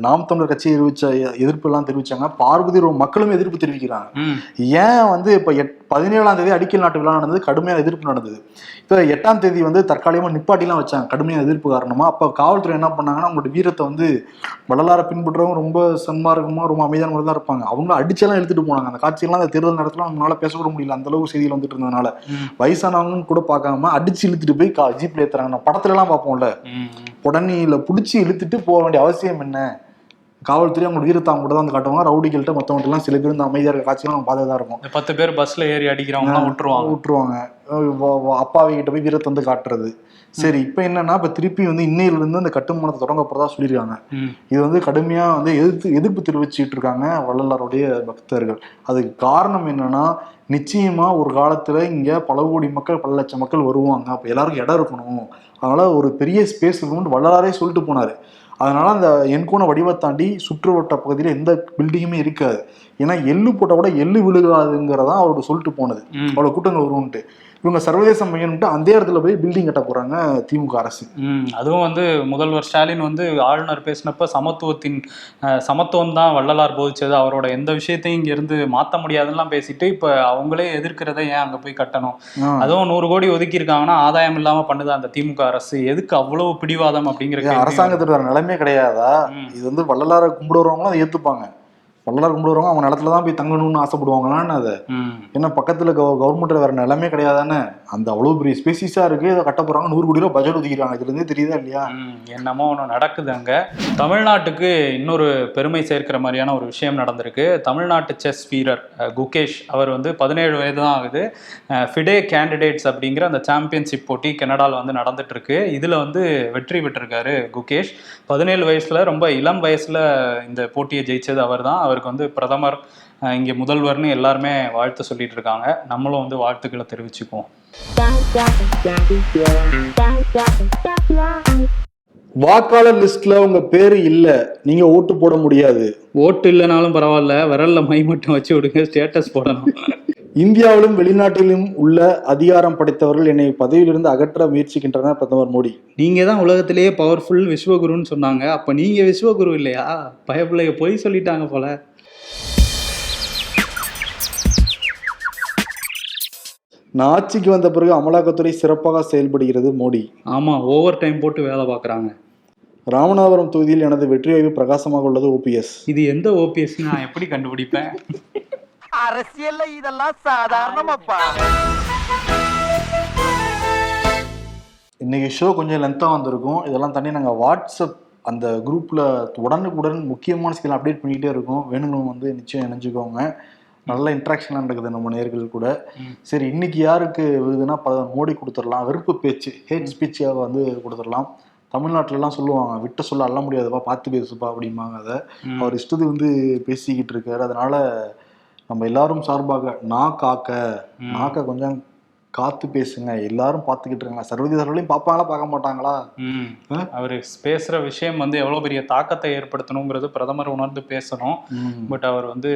நாம் தமிழர் கட்சி தெரிவிச்ச எதிர்ப்பு எல்லாம் தெரிவிச்சாங்க. பார்வதி மக்களும் எதிர்ப்பு தெரிவிக்கிறாங்க. ஏன் வந்து இப்ப எட் பதினேழாம் தேதி அடிக்கல் நாட்டு விழா நடந்தது கடுமையான எதிர்ப்பு நடந்தது. இப்ப எட்டாம் தேதி வந்து தற்காலிகமா நிப்பாட்டிலாம் வச்சாங்க கடுமையான எதிர்ப்பு காரணமா. அப்ப காவல்துறை என்ன பண்ணாங்கன்னா அவங்களோட வீரத்தை வந்து வள்ளலாரை பின்பற்றவங்க ரொம்ப சன்மார்க்கமா ரொம்ப அமைதியான தான் இருப்பாங்க. அவங்க அடிச்செல்லாம் இழுத்துட்டு போனாங்க. அந்த காட்சியெல்லாம் அந்த தேர்தல் நேரத்துல அவங்களால பேசக்கூட முடியல. அந்த அளவுக்கு செய்திகள் வந்துட்டு இருந்ததுனால. ம். வயசானவங்க கூட பார்க்காம அடிச்சு இழுத்துட்டு போய் ஜீப்ல ஏத்துறாங்க. படத்துல எல்லாம் பார்ப்போம்ல. ம். உடனேல புடிச்சு இழுத்துட்டு போக வேண்டிய அவசியம் என்ன? காவல்துறை அவங்க வீரத்தை அவங்க கூட தான் வந்து காட்டுவாங்க. ரவுடிகள்கிட்ட மத்தவங்க எல்லாம் சில பேர் இந்த அமைதியா இருக்க காட்சியெல்லாம் நம்ம பார்த்ததா இருக்கும். இந்த பத்து பேர் பஸ்ல ஏறி அடிக்கிறவங்க எல்லாம் விட்டுருவாங்க விட்டுருவாங்க அப்பாவி கிட்ட போய் வீரத்தை வந்து காட்டுறது. சரி இப்ப என்னன்னா இப்ப திருப்பி வந்து இன்னையில இருந்து அந்த கட்டுமானத்தை தொடங்க போறதா சொல்லியிருக்காங்க இது வந்து கடுமையா வந்து எதிர்த்து எதிர்ப்பு தெரிவிச்சுட்டு இருக்காங்க வள்ளலாருடைய பக்தர்கள். அதுக்கு காரணம் என்னன்னா நிச்சயமா ஒரு காலத்துல இங்க பல கோடி மக்கள் பல லட்சம் மக்கள் வருவாங்க. அப்ப எல்லாருக்கும் இடம் இருக்கணும். அதனால ஒரு பெரிய ஸ்பேஸ் இருக்கணும்னு வள்ளலாரே சொல்லிட்டு போனாரு. அதனால அந்த எண்கோண வடிவை தாண்டி சுற்றுவட்ட பகுதியில எந்த பில்டிங்குமே இருக்காது. ஏன்னா எள்ளு போட்ட கூட எள்ளு விழுகாதுங்கிறதா அவரோட சொல்லிட்டு போனது. ம். அவ்வளவு கூட்டங்கள் வரும்ன்ட்டு. இவங்க சர்வதேச மையம்ட்டு அந்த இடத்துல போய் பில்டிங் கட்ட போறாங்க திமுக அரசு. அதுவும் வந்து முதல்வர் ஸ்டாலின் வந்து ஆளுநர் பேசினப்ப சமத்துவத்தின் சமத்துவம் தான் வள்ளலார் போதிச்சது. அவரோட எந்த விஷயத்தையும் இங்க இருந்து மாத்த முடியாதுலாம் பேசிட்டு இப்ப அவங்களே எதிர்க்கிறத ஏன் அங்க போய் கட்டணும். அதுவும் நூறு கோடி ஒதுக்கி இருக்காங்கன்னா ஆதாயம் இல்லாம பண்ணுது அந்த திமுக அரசு? எதுக்கு அவ்வளவு பிடிவாதம் அப்படிங்கிற வேற நிலைமை கிடையாதா. இது வந்து வள்ளலாரை கும்பிடுறவங்களும் அதை ஏத்துப்பாங்க. வள்ளலார் கும்பிடுறவங்க அவங்க நிலத்துல தான் போய் தங்கணும்னு ஆசைப்படுவாங்களான்னு அதை. ஏன்னா பக்கத்துல கவர்மெண்ட்ல வேற நிலைமை கிடையாதானே? அந்த அவ்வளவு பெரிய ஸ்பெசிஸாக இருக்கு. இதை கட்ட போறாங்க. நூறு கோடி ரூபாய் பட்ஜெட் ஒதுக்கிறாங்க இதுல இருந்தே தெரியுதா இல்லையா? என்னமோ ஒன்று நடக்குது அங்கே. தமிழ்நாட்டுக்கு இன்னொரு பெருமை சேர்க்கிற மாதிரியான ஒரு விஷயம் நடந்திருக்கு. தமிழ்நாட்டு செஸ் வீரர் குகேஷ் அவர் வந்து பதினேழு வயது தான் ஆகுது. ஃபிடே கேண்டிடேட்ஸ் அப்படிங்கிற அந்த சாம்பியன்ஷிப் போட்டி கனடாவில் வந்து நடந்துட்டு இருக்கு இதில் வந்து வெற்றி பெற்றிருக்காரு குகேஷ். பதினேழு வயசுல ரொம்ப இளம் வயசுல இந்த போட்டியை ஜெயிச்சது அவர் தான் அவருக்கு வந்து பிரதமர் இங்கே முதல்வர்னு எல்லாருமே வாழ்த்து சொல்லிட்டு இருக்காங்க. நம்மளும் வந்து வாழ்த்துக்களை தெரிவிச்சுக்குவோம். வாக்காளர் லிஸ்ட்ல உங்க பேரு இல்ல. நீங்க ஓட்டு போட முடியாது. ஓட்டு இல்லைனாலும் பரவாயில்ல. விரல்ல மை மட்டும் வச்சு விடுங்க. ஸ்டேட்டஸ் போடணும். இந்தியாவிலும் வெளிநாட்டிலும் உள்ள அதிகாரம் படைத்தவர்கள் என்னை பதவியிலிருந்து அகற்ற முயற்சிக்கின்றனர் பிரதமர் மோடி. நீங்க தான் உலகத்திலேயே பவர்ஃபுல் விஸ்வகுருன்னு சொன்னாங்க. அப்ப நீங்க விஸ்வகுரு இல்லையா? பயப்பிள்ளைய பொய் சொல்லிட்டாங்க போல. நான் ஆட்சிக்கு வந்த பிறகு அமலாக்கத்துறை சிறப்பாக செயல்படுகிறது மோடி. ஆமா ஓவர் டைம் போட்டு வேலை பார்க்கறாங்க. ராமநாதபுரம் தொகுதியில் எனது வெற்றி வாய்ப்பு பிரகாசமாக உள்ளது ஓபிஎஸ் இது எந்த ஓபிஎஸ் நான் எப்படி கண்டுபிடிப்பேன்? அரசியல்ல இதெல்லாம் சாதாரணமாப்பா. இன்னைக்கு ஷோ கொஞ்சம் லென்த்தாக வந்திருக்கும். இதெல்லாம் தாண்டி நாங்கள் வாட்ஸ்அப் அந்த குரூப்பில் உடனுக்குடன் முக்கியமான ஸ்கில் அப்டேட் பண்ணிக்கிட்டே இருக்கோம். வேணுங்களும் வந்து நிச்சயம் இணைஞ்சுக்கோங்க. நல்ல இன்ட்ராக்ஷன்லாம் நடக்குது நம்ம நேர்கள் கூட. சரி இன்னைக்கு யாருக்கு விருதுன்னா பிரதமர் மோடி கொடுத்துடலாம் வெறுப்பு பேச்சு ஹேட் ஸ்பீச்சாக வந்து கொடுத்துடலாம் தமிழ்நாட்டிலலாம் சொல்லுவாங்க விட்ட சொல்ல அள்ள முடியாதுப்பா பார்த்து பேசுப்பா அப்படிம்பாங்க அதை. அவர் இஷ்டத்துக்கு வந்து பேசிக்கிட்டு இருக்காரு அதனால நம்ம எல்லாரும் சார்பாக நான் காக்க. நாக்க கொஞ்சம் காத்து பேசுங்க. எல்லாரும் பார்த்துக்கிட்டு இருக்காங்க சர்வதேச அளவுலையும் பார்ப்பாங்களா? பார்க்க மாட்டாங்களா? அவரு பேசுற விஷயம் வந்து எவ்வளவு பெரிய தாக்கத்தை ஏற்படுத்தணுங்கிறது பிரதமர் உணர்ந்து பேசணும். பட் அவர் வந்து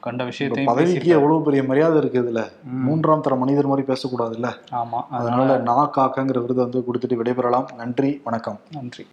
கண்ட விஷயத்தையும் பதவிக்கு. எவ்வளவு பெரிய மரியாதை இருக்கு இதுல. மூன்றாம் தர மனிதர் மாதிரி பேசக்கூடாதுல்ல? ஆமா. அதனால நான் காக்கங்கிற விருதை வந்து கொடுத்துட்டு விடைபெறலாம். நன்றி. வணக்கம். நன்றி.